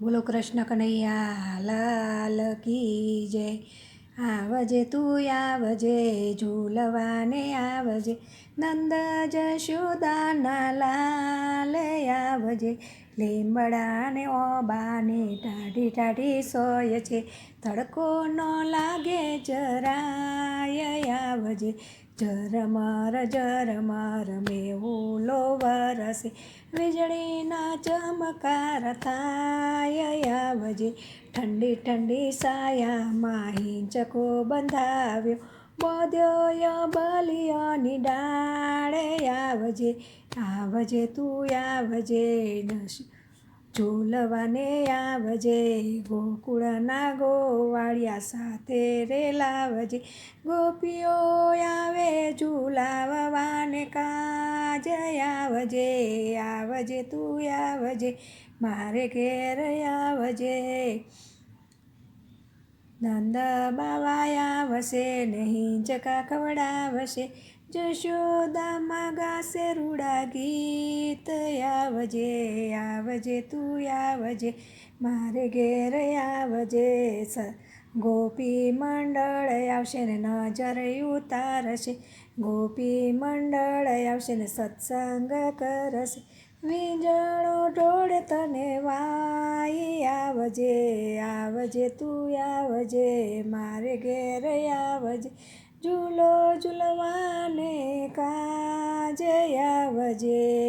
બોલો કૃષ્ણ કનૈયા, લાલ કી જય. આવજે તું આવજે, ઝૂલવાને આવજે. નંદ જશોદાના લાલ આવજે. લીમડાને ઓબાને ટાઢી ટાઢી સોય છે. તડકો ન લાગે જરાય આવજે ઝરમર ઝરમર મેહુલો વરસે વીજળીના ચમકાર થાય આવજે ઠંડી ઠંડી સાયામાં હિંચકો બંધાવ્યો. બોધ્યો બલિયોની ડાળે આવજે આવજે તું આવજે નશ ઝૂલવાને આવજે, ગોકુળના ગોવાળિયા સાથે રે લાવજે ગોપીઓ આવે ઝૂલાવવાને કાજ આવજે આવજે તું આવજે, મારે ઘેર આવજે. નંદ બાવા આવશે નહીં જકા ખવડાવશે જશોદામાં ગાશે રૂડા ગીત આવજે આવજે તું આવજે મારે ઘેર આવજે સ ગોપી મંડળ આવશે ને નજર ઉતારશે ગોપી મંડળ આવશે ને સત્સંગ કરશે વીજળો ઢોળ તને વાઈ આવજે આવજે તું આવજે મારે ઘેર આવજે. ઝૂલો ઝૂલવાને કાજે આવજે.